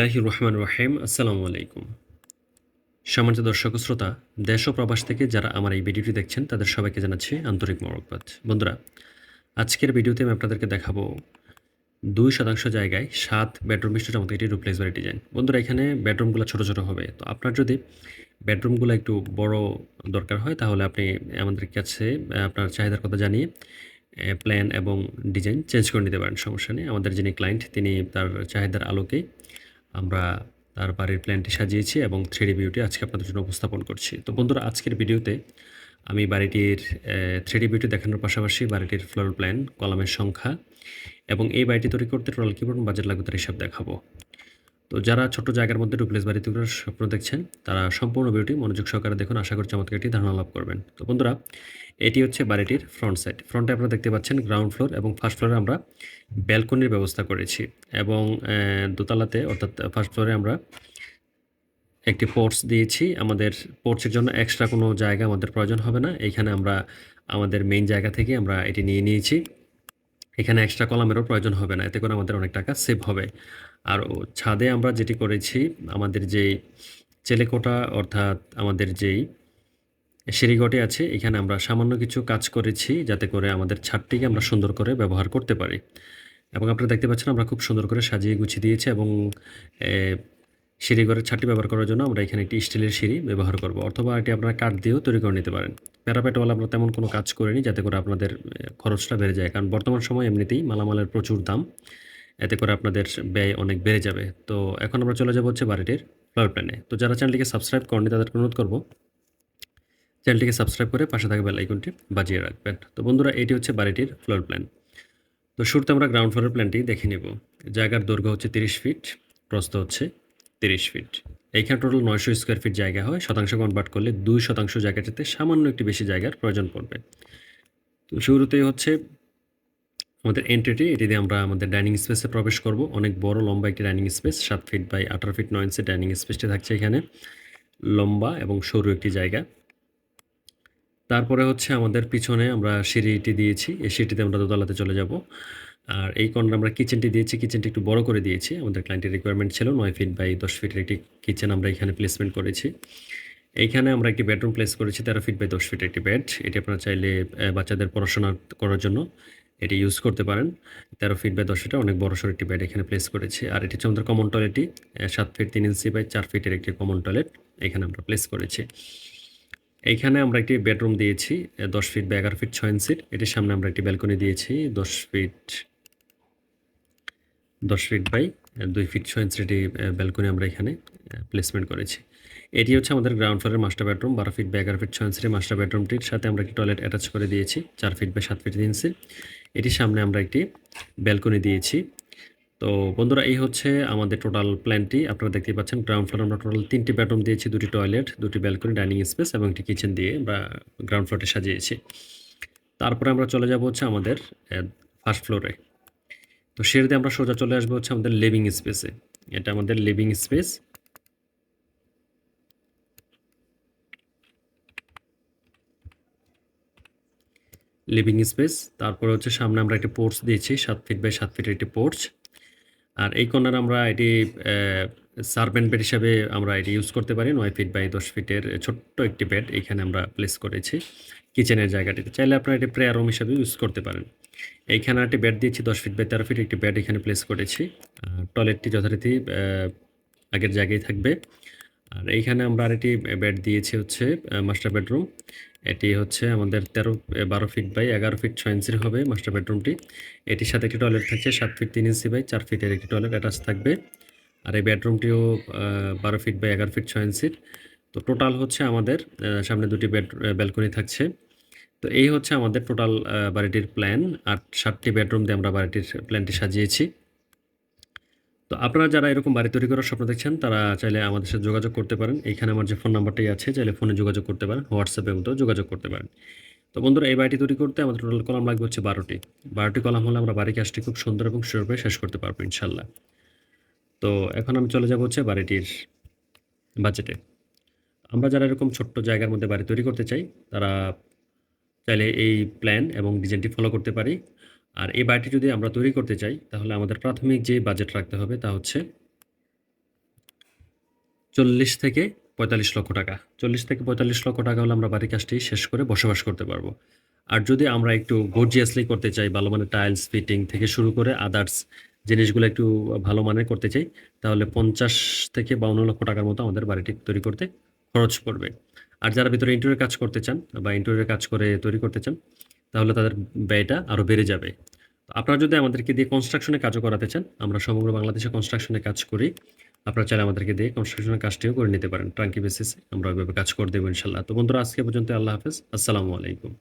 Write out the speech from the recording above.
বিসমিল্লাহ রহমান রহিম, আসসালামু আলাইকুম। সম্মানিত দর্শক শ্রোতা, দেশ ও প্রবাস থেকে যারা আমার এই ভিডিওটি দেখছেন, তাদের সবাইকে জানাচ্ছি আন্তরিক মরকবাদ বন্ধুরা, আজকের ভিডিওতে আমি আপনাদেরকে দেখাবো দুই শতাংশ জায়গায় সাত বেডরুম বিশিষ্ট একটি ডুপ্লেক্স বাড়ি ডিজাইন বন্ধুরা, এখানে বেডরুমগুলো ছোটো ছোটো হবে। তো আপনার যদি বেডরুমগুলো একটু বড় দরকার হয়, তাহলে আপনি আমাদের কাছে আপনার চাহিদার কথা জানিয়ে প্ল্যান এবং ডিজাইন চেঞ্জ করে নিতে পারেন। সমস্যা নেই। আমাদের যিনি ক্লায়েন্ট তিনি তার চাহিদার আলোকেই আমরা তার বাড়ির প্ল্যানটি সাজিয়েছি এবং থ্রিডি ভিউটি আজকে আপনাদের জন্য উপস্থাপন করছি। তো বন্ধুরা, আজকের ভিডিওতে আমি বাড়িটির থ্রিডি ভিউটি দেখানোর পাশাপাশি বাড়িটির ফ্লোর প্ল্যান, কলামের সংখ্যা এবং এই বাড়িটি তৈরি করতে টোটাল কী বাজেট লাগবে তার হিসাব দেখাবো। তো যারা ছোট জায়গার মধ্যে ডুপ্লেস বাড়ি তৈরি করার স্বপ্ন দেখছেন, তারা সম্পূর্ণ ভিউটি মনোযোগ সহকারে দেখুন। আশা করছি চমৎকার একটি ধারণা লাভ করবেন। তো বন্ধুরা, এটি হচ্ছে বাড়িটির ফ্রন্ট সাইড। ফ্রন্টে আপনারা দেখতে পাচ্ছেন গ্রাউন্ড ফ্লোর এবং ফার্স্ট ফ্লোরে আমরা ব্যালকনির ব্যবস্থা করেছি এবং দোতলাতে অর্থাৎ ফার্স্ট ফ্লোরে আমরা একটি পোর্টস দিয়েছি। আমাদের পোর্টসের জন্য এক্সট্রা কোনো জায়গা আমাদের প্রয়োজন হবে না। এইখানে আমরা আমাদের মেইন জায়গা থেকে আমরা এটি নিয়ে নিয়েছি। এখানে এক্সট্রা কলামেরও প্রয়োজন হবে না, এতে করে আমাদের অনেক টাকা সেভ হবে। আর ছাদে আমরা যেটি করেছি, আমাদের যেই চেলেকোটা অর্থাৎ আমাদের যেই সিঁড়িঘটি আছে, এখানে আমরা সামান্য কিছু কাজ করেছি যাতে করে আমাদের ছাদটিকে আমরা সুন্দর করে ব্যবহার করতে পারি। এবং আপনারা দেখতে পাচ্ছেন আমরা খুব সুন্দর করে সাজিয়ে গুছিয়ে দিয়েছি এবং এ, সিঁড়িঘরের ছাদটি ব্যবহার করার জন্য আমরা এখানে একটি স্টিলের সিঁড়ি ব্যবহার করব অথবা এটি আপনারা কাঠ দিয়েও তৈরি করে নিতে পারেন। প্যারাপেটওয়ালা আমরা তেমন কোনো কাজ করিনি যাতে করে আপনাদের খরচটা বেড়ে যায় কারণ বর্তমান সময় এমনিতেই মালামালের প্রচুর দাম এতে করে আপনাদের ব্যয় অনেক বেড়ে যাবে। তো এখন আমরা চলে যাব হচ্ছে বাড়িটির ফ্লোর প্ল্যানে তো যারা চ্যানেলটিকে সাবস্ক্রাইব করেনি তাদেরকে অনুরোধ করব চ্যানেলটিকে সাবস্ক্রাইব করে পাশে থাকা বেল আইকনটি বাজিয়ে রাখবেন। তো বন্ধুরা এটি হচ্ছে বাড়িটির ফ্লোর প্ল্যান তো শুরুতে আমরা গ্রাউন্ড ফ্লোরের প্ল্যানটি দেখে নেব। জায়গার দৈর্ঘ্য হচ্ছে তিরিশ ফিট প্রস্থ হচ্ছে তিরিশ ফিট। এইখানে টোটাল নয়শো স্কোয়ার ফিট জায়গা হয়। শতাংশ কনভার্ট করলে দুই শতাংশ জায়গাটিতে সামান্য একটি বেশি জায়গার প্রয়োজন পড়বে। তো শুরুতেই হচ্ছে আমাদের এন্ট্রিটি এটি দিয়ে আমরা আমাদের ডাইনিং স্পেসে প্রবেশ করব। অনেক বড়, লম্বা একটি ডাইনিং স্পেস সাত ফিট বাই আঠারো ফিট নয় ইঞ্চের ডাইনিং স্পেসটি থাকছে এখানে। লম্বা এবং সরু একটি জায়গা। তারপরে হচ্ছে আমাদের পিছনে আমরা সিঁড়িটি দিয়েছি। এই সিঁড়িটিতে আমরা দোতলাতে চলে যাব। আর এই কর্নার আমরা কিচেনটি দিয়েছি কিচেনটি একটু বড় করে দিয়েছি। আমাদের ক্লায়েন্টের রিকোয়ারমেন্ট ছিল নয় ফিট বাই দশ ফিটের একটি কিচেন আমরা এখানে প্লেসমেন্ট করেছি। এইখানে আমরা একটি বেডরুম প্লেস করেছি, তেরো ফিট বাই দশ ফিট একটি বেড এটি আপনারা চাইলে বাচ্চাদের পড়াশোনা করার জন্য এটি ইউজ করতে পারেন। তেরো ফিট বাই দশ ফিটে অনেক বড় সড়ো একটি বেড এখানে প্লেস করেছি। আর এটি আমাদের কমন টয়লেটটি সাত ফিট তিন ইঞ্চি বাই চার ফিটের একটি কমন টয়লেট এখানে আমরা প্লেস করেছি। এইখানে আমরা একটি বেডরুম দিয়েছি দশ ফিট বা এগারো ফিট ছয় ইঞ্চির এটির সামনে আমরা একটি ব্যালকনি দিয়েছি, দশ ফিট দশ ফিট বাই দুই ফিট ছয় ইঞ্চির একটি ব্যালকনি আমরা এখানে প্লেসমেন্ট করেছি। এটি হচ্ছে আমাদের গ্রাউন্ড ফ্লোরের মাস্টার বেডরুম বারো ফিট বা এগারো ফিট ছয় ইঞ্চির মাস্টার বেডরুমটির সাথে আমরা একটি টয়লেট অ্যাটাচ করে দিয়েছি, চার ফিট বা সাত ফিট ইঞ্চি এটির সামনে আমরা একটি ব্যালকনি দিয়েছি। তো বন্ধুরা, এই হচ্ছে আমাদের টোটাল প্ল্যানটি আপনারা দেখতে পাচ্ছেন গ্রাউন্ড ফ্লোর আমরা টোটাল তিনটি বেডরুম দিয়েছি, দুটি টয়লেট দুটি ব্যালকনি ডাইনিং স্পেস এবং একটি কিচেন দিয়ে আমরা গ্রাউন্ড ফ্লোরটি সাজিয়েছি। তারপরে আমরা চলে যাব হচ্ছে আমাদের ফার্স্ট ফ্লোরে তো সেটাতে আমরা সোজা চলে আসব হচ্ছে আমাদের লিভিং স্পেসে এটা আমাদের লিভিং স্পেস লিভিং স্পেস তারপরে হচ্ছে সামনে আমরা একটি পোর্টস দিয়েছি, সাত ফিট বাই সাত ফিটের একটি পোর্টস আর এই কর্নার আমরা এটি সার্ভেন্ট বেড হিসাবে আমরা এটি ইউজ করতে পারি, নয় ফিট বাই দশ ফিটের ছোট্ট একটি বেড এখানে আমরা প্লেস করেছি। কিচেনের জায়গাটিতে। চাইলে আপনারা এটি প্রেয়ার রুম হিসাবে ইউজ করতে পারেন। এইখানে একটি বেড দিয়েছি, দশ ফিট বাই তেরো ফিট একটি বেড এখানে প্লেস করেছি। টয়লেটটি যথারীতি আগের জায়গায় থাকবে। আর এইখানে আমরা আরেকটি বেড দিয়েছি হচ্ছে মাস্টার বেডরুম এটি হচ্ছে আমাদের তেরো বারো ফিট বাই এগারো ফিট ছয় ইঞ্চির হবে মাস্টার বেডরুমটি এটির সাথে একটি টয়লেট থাকছে, সাত ফিট তিন ইঞ্চি বাই চার ফিটের একটি টয়লেট অ্যাটাচ থাকবে। আর এই বেডরুমটিও বারো ফিট বাই এগারো ফিট ছয় ইঞ্চির তো টোটাল হচ্ছে আমাদের সামনে দুটি বেড ব্যালকনি থাকছে। তো এই হচ্ছে আমাদের টোটাল বাড়িটির প্ল্যান আর সাতটি বেডরুম দিয়ে আমরা বাড়িটির প্ল্যানটি সাজিয়েছি। তো আপনারা যারা এরকম বাড়ি তৈরি করার স্বপ্ন দেখছেন, তারা চাইলে আমাদের সাথে যোগাযোগ করতে পারেন। এইখানে আমার যে ফোন নাম্বারটাই আছে, চাইলে ফোনে যোগাযোগ করতে পারেন হোয়াটসঅ্যাপের মতো যোগাযোগ করতে পারেন। তো বন্ধুরা, এই বাড়িটি তৈরি করতে আমাদের টোটাল কলাম লাগবে হচ্ছে বারোটি। বারোটি কলাম হলে আমরা বাড়ি কাজটি খুব সুন্দর এবং সুন্দরভাবে শেষ করতে পারব ইনশাল্লাহ তো এখন আমি চলে যাব হচ্ছে বাড়িটির বাজেটে আমরা যারা এরকম ছোট্ট জায়গার মধ্যে বাড়ি তৈরি করতে চাই, তারা চাইলে এই প্ল্যান এবং ডিজাইনটি ফলো করতে পারি। আর এই বাড়িটি যদি আমরা তৈরি করতে চাই, তাহলে আমাদের প্রাথমিক যে বাজেট রাখতে হবে তা হচ্ছে চল্লিশ থেকে পঁয়তাল্লিশ লক্ষ টাকা। চল্লিশ থেকে পঁয়তাল্লিশ লক্ষ টাকা হলে আমরা বাড়ির কাজটি শেষ করে বসবাস করতে পারব। আর যদি আমরা একটু গর্জিয়াসলি করতে চাই, ভালো মানের টাইলস ফিটিং থেকে শুরু করে আদার্স জিনিসগুলো একটু ভালো মানের করতে চাই, তাহলে পঞ্চাশ থেকে বাউন্ন লক্ষ টাকার মতো আমাদের বাড়িটি তৈরি করতে খরচ পড়বে। আর যারা ভিতরে ইন্টেরিয়র কাজ করতে চান বা ইন্টেরিয়র কাজ করে তৈরি করতে চান, তাহলে তাদের ব্যয়টা আরও বেড়ে যাবে। আপনারা যদি আমাদেরকে দিয়ে কনস্ট্রাকশনে কাজও করাতে চান, আমরা সমগ্র বাংলাদেশে কনস্ট্রাকশনে কাজ করি, আপনারা চাইলে আমাদেরকে দিয়ে কনস্ট্রাকশনের কাজটিও করে নিতে পারেন। ট্রাঙ্কি বেসিসে আমরা ওইভাবে কাজ করে দেবো ইনশাল্লাহ। তো বন্ধুরা, আজকে পর্যন্ত আল্লাহ হাফেজ। আসসালামু আলাইকুম।